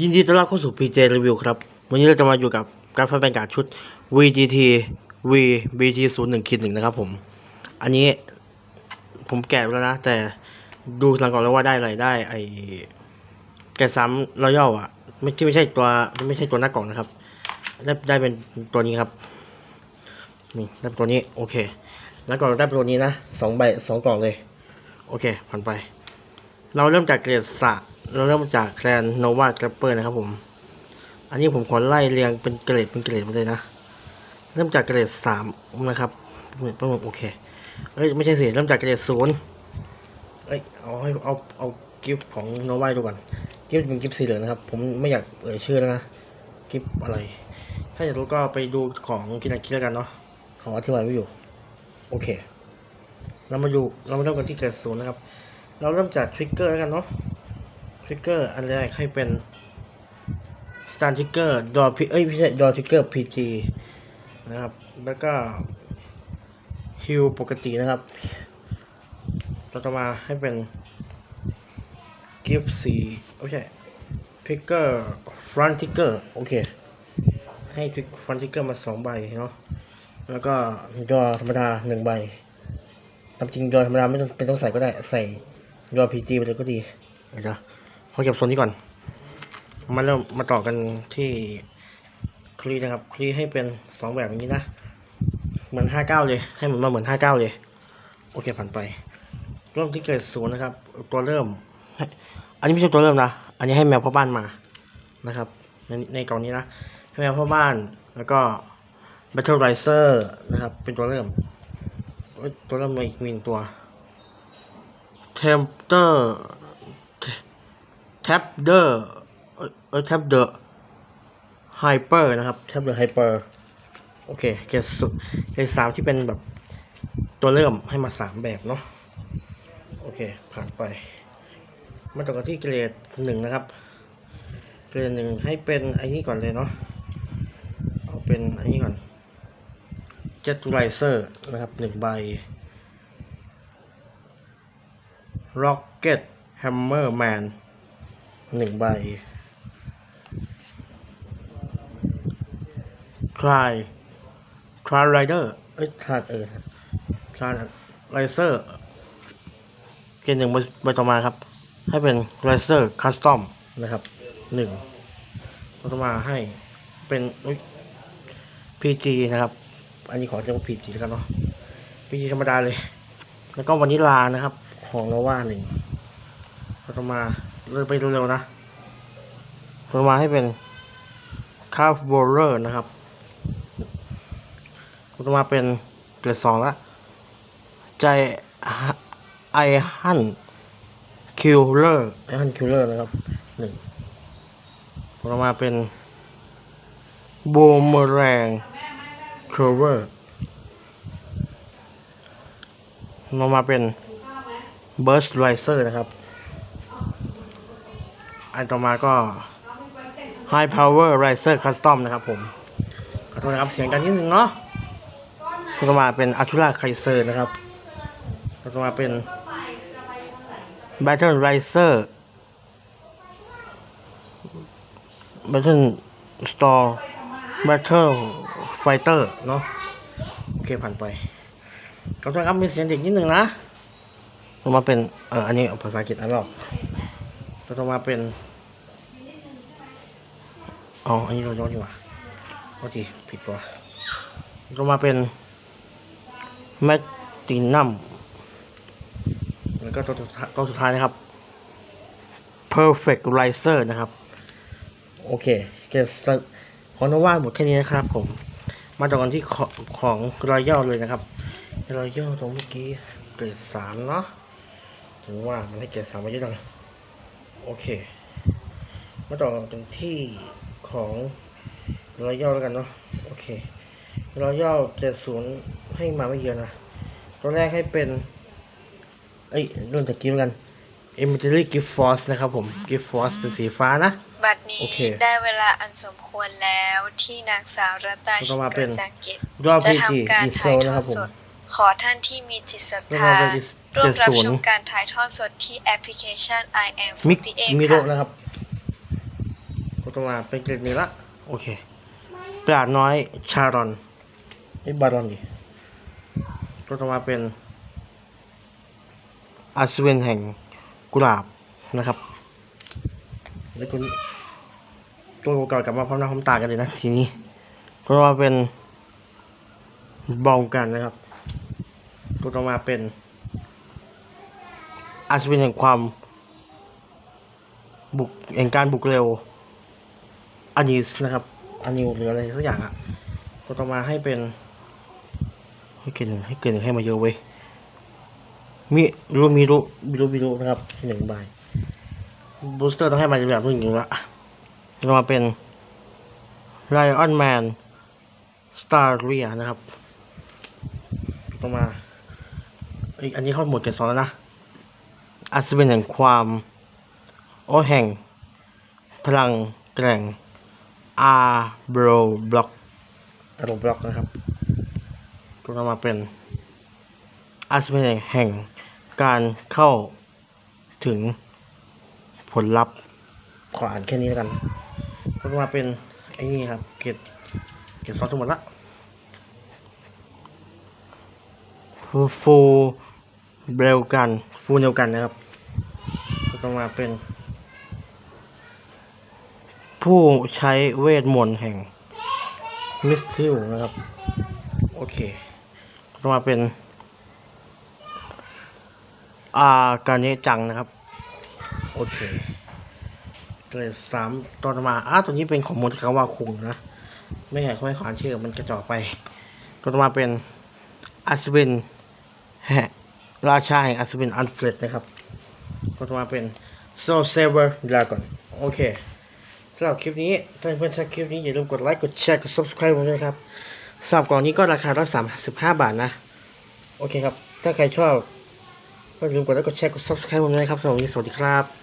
ยินดีต้อนรับเข้าสู่ PJ Review ครับ วันนี้เราจะมาอยู่กับการฟันเป็นการชุด VGT V BT 0 1 คิดหนึ่งนะครับผม อันนี้ผมแกะแล้วนะ แต่ดูหลังก่อนแล้วว่าได้อะไรได้ไอแกะซ้ำรอยัลอะไม่ที่ไม่ใช่ตัวไม่ใช่ตัวหน้ากล่องนะครับ ได้ได้เป็นตัวนี้ครับนี่ได้ตัวนี้โอเคแล้วก่อนได้เป็นตัวนี้นะสองใบสองกล่องเลย โอเคผ่านไป เราเริ่มจากเกรดสะ เราเริ่มจากแกรนโนวาแกรปเปอร์นะครับผม อันนี้ผมขอไล่เรียงเป็นเกรดเป็นเกรดมาเลยนะ เริ่มจากเกรดสามนะครับโอเค เอ้ยไม่ใช่สิ เริ่มจากเกรดศูนย์เอ้ยเอาให้เอาเอากิฟต์ของโนวาดูก่อน กิฟต์เป็นกิฟต์สีเหลืองนะครับ ผมไม่อยากเอ่ยชื่อนะ กิฟต์อะไร ถ้าอยากรู้ก็ไปดูของกินาคิแล้วกันเนาะ ของอธิบายไว้อยู่ โอเค เรามาอยู่ เรามาเริ่มกันที่เกรดศูนย์นะครับ เราเริ่มจากทริกเกอร์แล้วกันเนาะ ทริกเกอร์อันแรกให้เป็นสตาร์ทริกเกอร์ดอพีเอ้ยไม่ใช่ดอทริกเกอร์พีจีนะครับ แล้วก็ฮิวปกตินะครับเราจะมาให้เป็นกิฟต์สีไม่ใช่ทริกเกอร์ฟรอนทริกเกอร์โอเค ให้ทริกฟรอนทริกเกอร์มาสองใบเนาะแล้วก็ดอธรรมดาหนึ่งใบตามจริงดอธรรมดาไม่ต้องเป็นต้องใส่ก็ได้ ใส่ดอพีจีไปเลยก็ดีนะ ขอเก็บโซนนี้ก่อน มาเริ่มมาต่อกันที่คลีนะครับ คลีให้เป็นสองแบบอย่างนี้นะ เหมือนห้าเก้าเลย ให้มันมาเหมือนห้าเก้าเลย โอเคผ่านไป เริ่มที่เกิดศูนย์นะครับ ตัวเริ่ม อันนี้ไม่ใช่ตัวเริ่มนะ อันนี้ให้แมวพ่อบ้านมา นะครับ ในในกล่องนี้นะ ให้แมวพ่อบ้าน แล้วก็ Battle Riser นะครับ เป็นตัวเริ่ม ตัวเริ่มมาอีกมีหนึ่งตัว Tempter t a p d e r เอ้ยเอ้ย t a p the Hyper นะครับ t a p the Hyper โอเคเกรดสุดเกรดสามที่เป็นแบบตัวเริ่มให้มาสามแบบเนาะโอเค ผ่านไป มาต่อกันที่เกรดหนึ่งนะครับ เกรดหนึ่งให้เป็นไอ้นี่ก่อนเลยเนาะเอาเป็นไอ้นี่ก่อน Jet Riser นะครับหนึ่งใบ Rocket Hammer Man หนึ่งใบ Try Try Rider เอ้ย Try เออ Try Riser เกณฑ์หนึ่งใบใบต่อมาครับ ให้เป็น Riser Custom นะครับหนึ่งต่อมาให้เป็นอุ๊ย PG นะครับ อันนี้ขอเรียกว่า PG แล้วกันเนาะ PG ธรรมดาเลย แล้วก็วานิลานะครับ ของโนวาหนึ่ง เรามาเริ่มไปเร็วๆนะเรามาให้เป็นคาร์บอร์เรอร์นะครับเรามาเป็นเกรดสองละใจไอฮันคิลเลอร์ไอฮันคิลเลอร์นะครับหนึ่งเรามาเป็นโบมแรงครเวอร์เรามาเป็น Burst Riser นะครับ อันต่อมาก็ High Power Riser Custom นะครับผมขอโทษนะครับเสียงดังนิดนึงเนาะต่อมาเป็น Artura Kaiser นะครับต่อมาเป็น Battle Riser Battle Store Battle Fighter เนาะโอเคผ่านไปขอโทษครับมีเสียงเด็กนิดนึงนะต่อมาเป็นเอออันนี้ภาษาอังกฤษอ่านไม่ออก ต่อมาเป็นอ๋ออันนี้เราย้อนดีกว่าโอเคผิดตัวต่อมาเป็นแมตตินัมแล้วก็ตัวตัวสุดท้ายนะครับ perfect riser นะครับ โอเคเกสของนว่าหมดแค่นี้นะครับผม มาต่อกันที่ของของรอยย่อเลยนะครับรอยย่อตรงเมื่อกี้เกรดสามเนาะ ถึงว่ามันให้เกรดสามมาเยอะจัง โอเค มาต่อตรงที่ของรอยย่อแล้วกันเนาะโอเครอยย่อเกรดศูนย์ให้มาไม่เยอะนะ ตัวแรกให้เป็น เอ้ยเรื่องจากกิฟกัน e m i t a r y Gift Force นะครับผม Gift Force เป็นสีฟ้านะ บัดนี้โอเคได้เวลาอันสมควรแล้วที่นางสาวรัตตาแล้วก็ชินมาเป็นประจังกิจรอบจะพีจีทำการอีโซถ่ายทนะอครัดบผมสดขอท่านที่มีจิตศรัทแล้วธาก็เป็น ร่วมรับ70ชมการถ่ายทอดสดที่แอปพลิเคชัน I am มิก48มิโรค่ะนะครับต่อมาเป็นเกรดนี้ละ โอเคปราดน้อยชารอนไอ้ยบารอนดิตัวต่อมาเป็นอาสเวนแห่งกุหลาบนะครับ แล้วตัวนี้ตัวเก่าๆกลับมาพร้อมหน้าพร้อมตากันเลยนะทีนี้ตัวต่อมาเป็นบองกันนะครับตัวต่อมาเป็น อาสเวนแห่งความบุกแห่งการบุกเร็วอันนี้นะครับอันนี้หรืออะไรสักอย่างอะตัวต่อมาให้เป็น ให้เกินหนึ่งให้เกินหนึ่งให้มาเยอะเว้ยมีรู้มีรู้มีรู้มีรู้นะครับหนึ่งใบบูสเตอร์ต้องให้มาแบบนึงอยู่ละต่อมาเป็นไ i ออนแมนสตาร์เรียนะครับ ต่อมาอีกอันนี้เข้าหมดเกรดสองแล้วนะ อาสเวนแห่งความโอแห่ง พลังแกร่ง R Bro Block อารมณ์บล็อกนะครับตัวต่อมาเป็นอาสเ n แห่งการเข้าถึงผลลัพธ์ขออ่านแค่นี้แล้วกันตัวต่อมาเป็นไอ้นี่ครับ เกตเกตซอสทั้งหมดละฟูเบลกัน ฟูเดียวกันนะครับตัวต่อมาเป็น ผู้ใช้เวทมนต์แห่งมิสทิลนะครับ โอเคต่อมาเป็น อาการเนจังนะครับ โอเคเกรดสามตัวต่อมาอะตัวนี้เป็นของมนตคาวาคุงนะ ไม่อยากให้ขออ่านชื่อมันกระจอกไปตัวต่อมาเป็นอัศวินแห่ ราชาแห่งอัศวินอันเฟลดนะครับตัวต่อมาเป็นโซเซเวอร์ดราก่อนโอเคสำหรับคลิปนี้ถ้าเพื่อนชอบคลิปนี้อย่าลืมกดไลค์กดแชร์กด subscribe ผมด้วยครับสำหรับกล่องนี้ก็ราคาร้อยสามสิบห้าบาทนะ โอเคครับ ถ้าใครชอบก็อย่าลืมกดไลค์กดแชร์กด subscribe ผมด้วยครับสำหรับวันนี้สวัสดีครับ